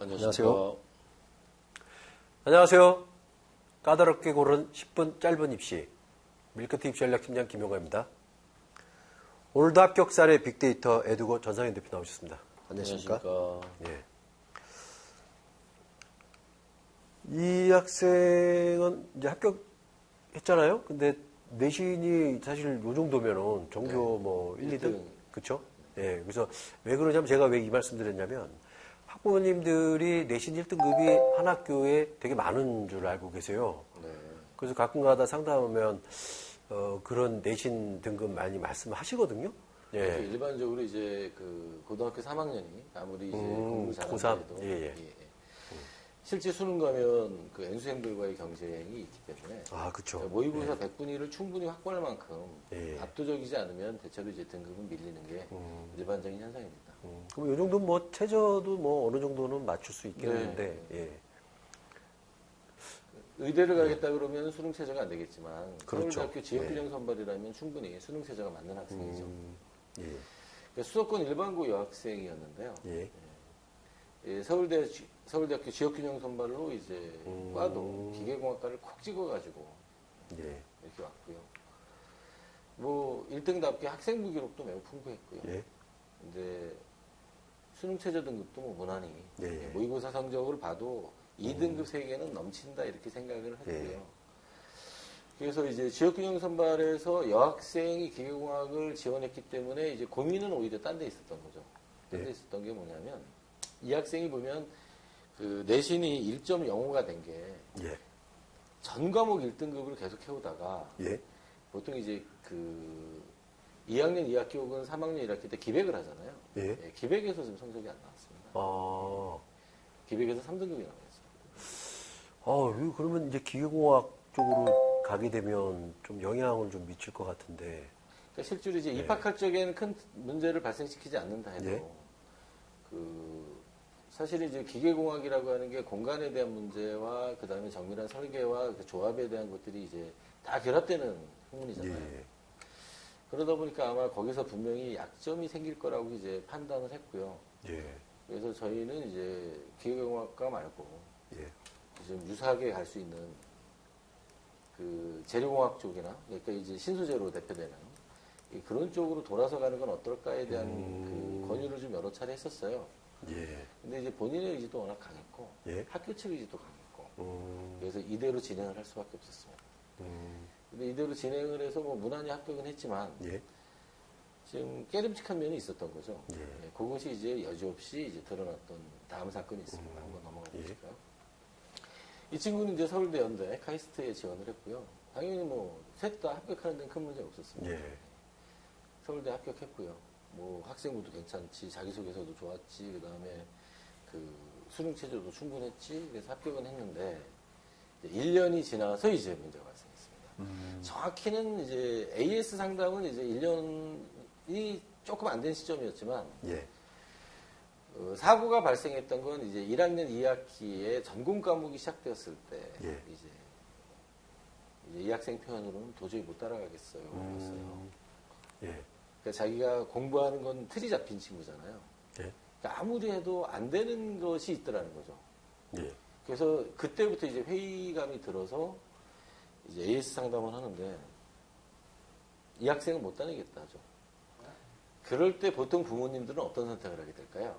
안녕하세요. 안녕하세요. 까다롭게 고른 10분 짧은 입시 밀크티 입시 전략팀장 김용화입니다. 오늘도 합격 사례 빅데이터 에듀고 전상현 대표 나오셨습니다. 안녕하십니까? 예. 이 학생은 이제 합격했잖아요. 근데 내신이 사실 요 정도면은 전교 뭐 1, 2등 등. 그쵸? 예. 그래서 왜 그러냐면 제가 왜 이 말씀 드렸냐면 학부모님들이 내신 1등급이 한 학교에 되게 많은 줄 알고 계세요. 네. 그래서 가끔가다 상담하면 어, 그런 내신 등급 많이 말씀하시거든요. 그래서 예. 일반적으로 이제 그 고등학교 3학년이 아무리 이제 음, 공부 고3. 잘하더라도 예, 예. 실제 수능 가면 그 N수생들과의 경쟁이 있기 때문에 아, 그쵸. 모의고사 100분위를 를 충분히 확보할 만큼 예. 압도적이지 않으면 대체로 이제 등급은 밀리는 게 음. 일반적인 현상입니다. 음, 그럼 이 정도 뭐 최저도 뭐 어느 정도는 맞출 수 있겠는데, 네. 예. 의대를 가겠다 그러면 수능 체제가 안 되겠지만 그렇죠. 서울대학교 지역균형 선발이라면 충분히 수능 체제가 맞는 학생이죠. 음, 예. 그러니까 수도권 일반고 여학생이었는데요. 예. 예, 서울대 지- 서울대학교 지역균형 선발로 이제 음. 과도 기계공학과를 콕 찍어가지고 예. 이렇게 왔고요. 뭐 1등답게 학생부 기록도 매우 풍부했고요. 예. 이제 수능 최저 등급도 뭐 무난히 예, 예. 음. 모의고사 성적을 봐도 2등급 세개는 넘친다 이렇게 생각을 했고요. 예. 그래서 이제 지역균형 선발에서 여학생이 기계공학을 지원했기 때문에 이제 고민은 오히려 딴 데 있었던 거죠. 딴데 예. 있었던 게 뭐냐면 이 학생이 보면 그 내신이 1.05가 된게전 예. 과목 1등급을 계속 해오다가 예. 보통 이제 그 2학년 2학기 혹은 3학년 1학기 때 기백을 하잖아요. 예. 예, 기백에서 지금 성적이 안 나왔습니다. 아, 기백에서 3등급이 나왔어요. 아, 이거 그러면 이제 기계공학 쪽으로 가게 되면 좀 영향을 좀 미칠 것 같은데, 그러니까 실제로 이제 네. 입학할 적에는 큰 문제를 발생시키지 않는다 해도 네. 그 사실 이제 기계공학이라고 하는 게 공간에 대한 문제와 그 다음에 정밀한 설계와 그 조합에 대한 것들이 이제 다 결합되는 학문이잖아요. 예. 그러다 보니까 아마 거기서 분명히 약점이 생길 거라고 이제 판단을 했고요. 예. 그래서 저희는 이제 기계공학과 말고 예. 좀 유사하게 갈 수 있는 그 재료공학 쪽이나 그러니까 이제 신소재로 대표되는 이 그런 쪽으로 돌아서 가는 건 어떨까에 대한 음. 그 권유를 좀 여러 차례 했었어요. 예. 근데 이제 본인의 의지도 워낙 강했고 예. 학교 측 의지도 강했고 음, 그래서 이대로 진행을 할 수밖에 없었습니다. 음, 근데 이대로 진행을 해서 뭐 무난히 합격은 했지만 예. 지금 깨름직한 면이 있었던 거죠. 예. 예, 그것이 이제 여지없이 이제 드러났던 다음 사건이 있습니다. 한번 넘어가 예. 보실까요? 이 친구는 이제 서울대 연대 카이스트에 지원을 했고요. 당연히 뭐 셋 다 합격하는 데는 큰 문제 없었습니다. 예. 서울대 합격했고요. 뭐 학생부도 괜찮지, 자기소개서도 좋았지, 그 다음에 그 수능 체제도 충분했지, 그래서 합격은 했는데 이제 1년이 지나서 이제 문제가 발생했습니다. 음, 정확히는 이제 AS 상담은 이제 1년이 조금 안 된 시점이었지만 예. 어, 사고가 발생했던 건 이제 1학년 2학기에 전공 과목이 시작되었을 때 예. 이제 이제 이 학생 표현으로는 도저히 못 따라가겠어요. 그랬어요. 음, 예. 그러니까 자기가 공부하는 건 틀이 잡힌 친구잖아요. 예. 그러니까 아무리 해도 안 되는 것이 있더라는 거죠. 예. 그래서 그때부터 이제 회의감이 들어서 이제 AS 상담을 하는데 이 학생은 못 다니겠다 하죠. 그럴 때 보통 부모님들은 어떤 선택을 하게 될까요?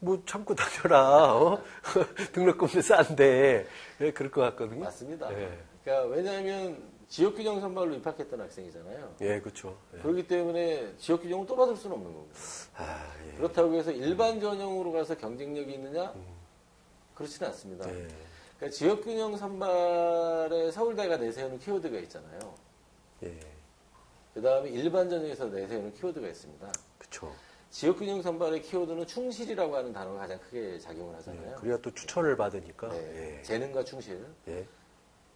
뭐 참고 다녀라. 어? 등록금도 싼데. 예, 그럴 것 같거든요. 맞습니다. 예. 그러니까 왜냐하면 지역균형 선발로 입학했던 학생이잖아요. 예, 그렇죠. 예. 그렇기 때문에 지역균형을 또 받을 수는 없는 거고. 아, 예. 그렇다고 해서 일반 전형으로 가서 경쟁력이 있느냐? 그렇지는 않습니다. 예. 그러니까 지역균형 선발에 서울대가 내세우는 키워드가 있잖아요. 예. 그 다음에 일반 전형에서 내세우는 키워드가 있습니다. 그렇죠. 지역균형 선발의 키워드는 충실이라고 하는 단어가 가장 크게 작용을 하잖아요. 그래야 또 추천을 받으니까. 네, 예. 재능과 충실. 예.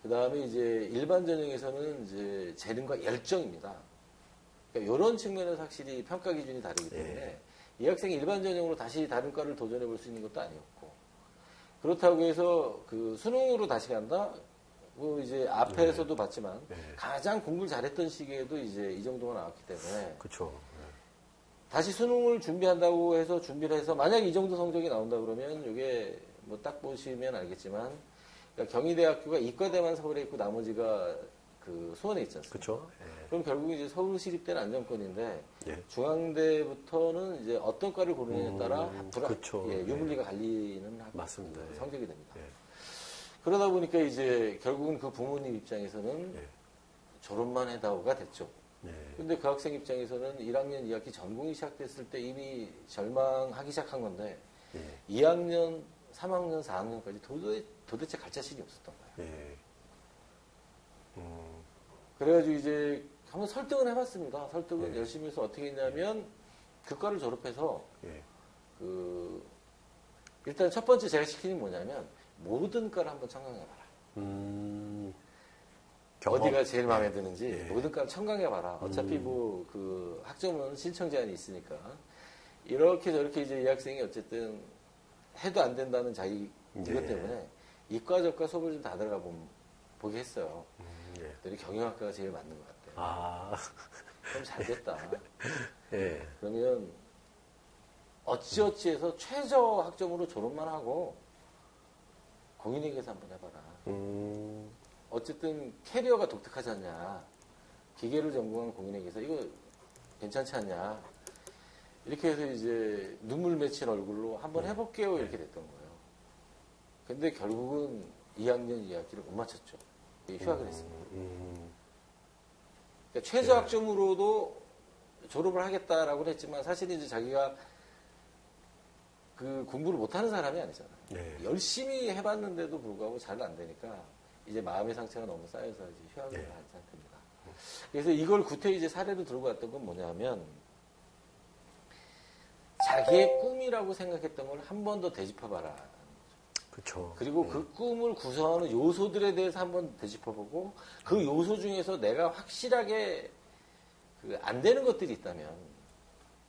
그 다음에 이제 일반 전형에서는 이제 재능과 열정입니다. 그러니까 이런 측면에서 확실히 평가 기준이 다르기 때문에 예. 이 학생이 일반 전형으로 다시 다른 과를 도전해 볼 수 있는 것도 아니었고 그렇다고 해서 그 수능으로 다시 간다? 뭐 이제 앞에서도 봤지만 네. 가장 공부를 잘했던 시기에도 이제 이 정도가 나왔기 때문에 그렇죠. 다시 수능을 준비한다고 해서 준비를 해서 만약 이 정도 성적이 나온다 그러면 이게 뭐 딱 보시면 알겠지만 그러니까 경희대학교가 이과대만 서울에 있고 나머지가 그 수원에 있지 않습니까? 그렇죠. 예. 그럼 결국 이제 서울시립대는 안정권인데 예. 중앙대부터는 이제 어떤 과를 고르느냐에 따라 음, 불안- 그쵸. 예, 예. 유불리가 갈리는 학- 맞습니다. 그 예. 성적이 됩니다. 예. 그러다 보니까 이제 결국은 그 부모님 입장에서는 예. 졸업만 해다오가 됐죠. 예. 근데 그 학생 입장에서는 1학년 2학기 전공이 시작됐을 때 이미 절망하기 시작한 건데 예. 2학년, 3학년, 4학년까지 도대체, 도대체 갈 자신이 없었던 거예요. 예. 음, 그래가지고 이제 한번 설득을 해봤습니다. 설득을 네. 열심히 해서 어떻게 했냐면 그 과를 졸업해서 예. 그 일단 첫 번째 제가 시키는 게 뭐냐면 모든 과를 한번 청강해봐라. 음. 어디가 제일 마음에 드는지 예. 모든 과를 청강해봐라. 어차피 음. 뭐그 학점은 신청 제한이 있으니까 이렇게 저렇게 이제 이 학생이 어쨌든 해도 안 된다는 자기 이것 예. 때문에 이과 저과 수업을 좀 다 들어가 보, 보게 했어요. 음, 예. 그랬더니 경영학과가 제일 맞는 것 같아요. 아, 그럼 잘 됐다. 예. 그러면 어찌어찌해서 최저 학점으로 졸업만 하고 공인회계사 한번 해봐라. 음, 어쨌든 캐리어가 독특하지 않냐. 기계를 전공한 공인회계사 이거 괜찮지 않냐. 이렇게 해서 이제 눈물 맺힌 얼굴로 한번 해볼게요 이렇게 됐던 거예요. 근데 결국은 2학년 2학기를 못 맞췄죠. 휴학을 했습니다. 음, 그러니까 최저 학점으로도 졸업을 하겠다라고 했지만 사실 이제 자기가 그 공부를 못하는 사람이 아니잖아요. 네. 열심히 해봤는데도 불구하고 잘 안 되니까 이제 마음의 상처가 너무 쌓여서 이제 휴학을 네. 한 상태입니다. 그래서 이걸 구태 이제 사례로 들고 왔던 건 뭐냐면 자기의 꿈이라고 생각했던 걸 한 번 더 되짚어봐라. 그쵸. 그리고 그 꿈을 구성하는 요소들에 대해서 한 번 되짚어보고 그 요소 중에서 내가 확실하게 그 안 되는 것들이 있다면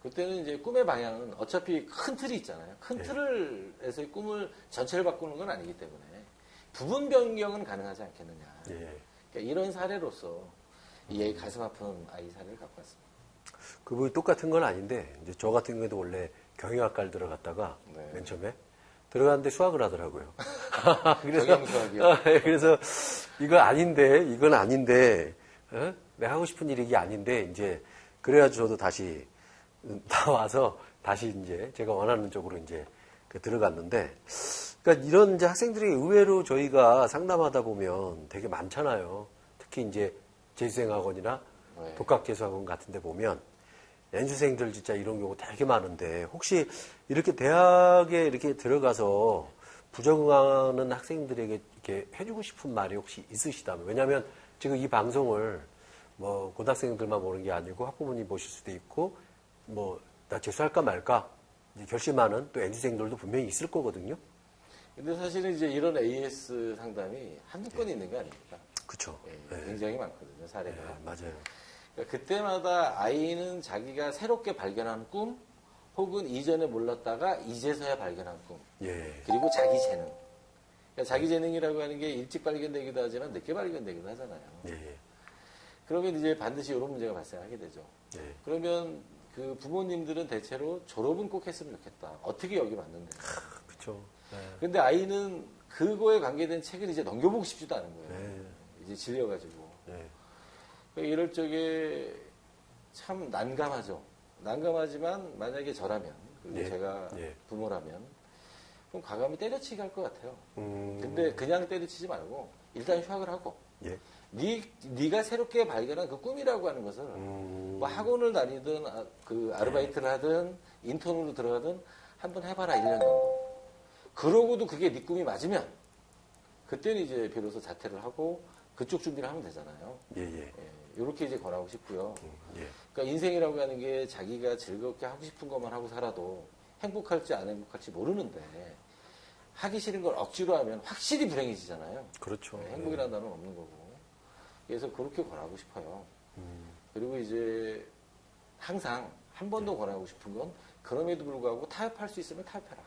그때는 이제 꿈의 방향은 어차피 큰 틀이 있잖아요. 큰 네. 틀을 해서 꿈을 전체를 바꾸는 건 아니기 때문에 부분 변경은 가능하지 않겠느냐. 예. 그러니까 이런 사례로서 이 얘기 가슴 아픈 아이 사례를 갖고 왔습니다. 그분이 똑같은 건 아닌데, 이제 저 같은 경우에도 원래 경영학과를 들어갔다가, 네. 맨 처음에, 들어갔는데 수학을 하더라고요. 그래서? 아, 예, 그래서, 이거 아닌데, 이건 아닌데, 어? 내가 하고 싶은 일이 이게 아닌데, 이제, 그래가지고 저도 다시 나와서, 다시 이제, 제가 원하는 쪽으로 이제, 그 들어갔는데, 그러니까 이런 이제 학생들이 의외로 저희가 상담하다 보면 되게 많잖아요. 특히 이제 재수생학원이나 네. 독학재수학원 같은 데 보면 연수생들 진짜 이런 경우 되게 많은데 혹시 이렇게 대학에 이렇게 들어가서 부적응하는 학생들에게 이렇게 해주고 싶은 말이 혹시 있으시다면 왜냐하면 지금 이 방송을 뭐 고등학생들만 보는 게 아니고 학부모님 보실 수도 있고 뭐 나 재수할까 말까 결심하는 또 연수생들도 분명히 있을 거거든요. 근데 사실은 이제 이런 AS 상담이 한두 건 있는 게 아닙니다. 그렇죠. 예, 굉장히 많거든요, 사례가. 맞아요. 그러니까 그때마다 아이는 자기가 새롭게 발견한 꿈, 혹은 이전에 몰랐다가 이제서야 발견한 꿈, 예. 그리고 자기 재능. 그러니까 자기 재능이라고 하는 게 일찍 발견되기도 하지만 늦게 발견되기도 하잖아요. 예. 그러면 이제 반드시 이런 문제가 발생하게 되죠. 예. 그러면 그 부모님들은 대체로 졸업은 꼭 했으면 좋겠다. 어떻게 여기 맞는데. 그렇죠. 네. 근데 아이는 그거에 관계된 책을 이제 넘겨보고 싶지도 않은 거예요. 네. 이제 질려가지고. 이럴 적에 참 난감하죠. 난감하지만 만약에 저라면 그리고 예, 제가 예. 부모라면 그럼 과감히 때려치기 할 것 같아요. 음, 근데 그냥 때려치지 말고 일단 휴학을 하고 예. 네, 네가 새롭게 발견한 그 꿈이라고 하는 것을 음, 뭐 학원을 다니든 아, 그 아르바이트를 하든 인턴으로 들어가든 한번 해봐라 1년 정도. 그러고도 그게 네 꿈이 맞으면 그때는 이제 비로소 자퇴를 하고 그쪽 준비를 하면 되잖아요. 예, 예. 이렇게 이제 권하고 싶고요. 음, 예. 그러니까 인생이라고 하는 게 자기가 즐겁게 하고 싶은 것만 하고 살아도 행복할지 안 행복할지 모르는데 하기 싫은 걸 억지로 하면 확실히 불행해지잖아요. 그렇죠. 네, 행복이라는 단어는 없는 거고. 그래서 그렇게 권하고 싶어요. 음, 그리고 이제 항상 한 번더 권하고 싶은 건 그럼에도 불구하고 타협할 수 있으면 타협해라.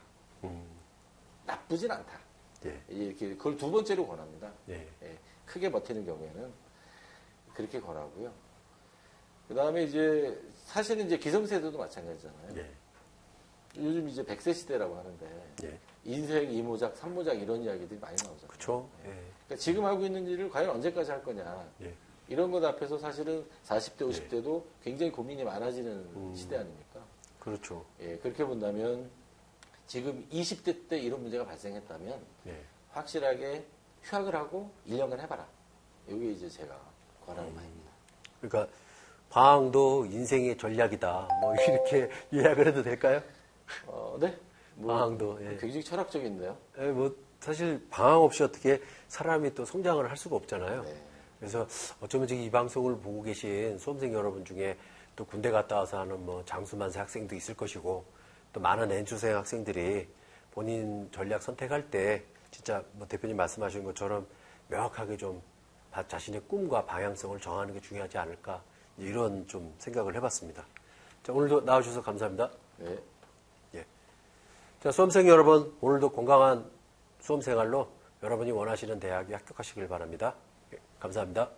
음, 나쁘진 않다. 예, 이렇게 그걸 두 번째로 권합니다. 예. 예, 크게 버티는 경우에는 그렇게 권하고요. 그 다음에 이제 사실은 이제 기성세대도 마찬가지잖아요. 예. 요즘 이제 100세 시대라고 하는데 예. 인생 이모작, 삼모작 이런 이야기들이 많이 나오잖아요. 그쵸? 예. 그러니까 지금 하고 있는 일을 과연 언제까지 할 거냐. 예. 이런 것 앞에서 사실은 40대, 50대도 굉장히 고민이 많아지는 시대 아닙니까? 그렇죠. 예, 그렇게 본다면 지금 20대 때 이런 문제가 발생했다면 예. 확실하게 휴학을 하고 1년간 해봐라. 이게 이제 제가 권하는 바입니다. 그러니까 방황도 인생의 전략이다. 뭐 이렇게 요약을 해도 될까요? 어, 네. 방황도, 예. 굉장히 철학적인데요. 예, 뭐 사실 방황 없이 어떻게 사람이 또 성장을 할 수가 없잖아요. 네. 그래서 어쩌면 지금 이 방송을 보고 계신 수험생 여러분 중에 또 군대 갔다 와서 하는 뭐 장수만세 학생도 있을 것이고 또 많은 엔수생 학생들이 본인 전략 선택할 때 진짜 뭐 대표님 말씀하신 것처럼 명확하게 좀 바- 자신의 꿈과 방향성을 정하는 게 중요하지 않을까 이런 좀 생각을 해봤습니다. 자, 오늘도 나와주셔서 감사합니다. 네. 자, 수험생 여러분, 오늘도 건강한 수험 생활로 여러분이 원하시는 대학에 합격하시길 바랍니다. 예, 감사합니다.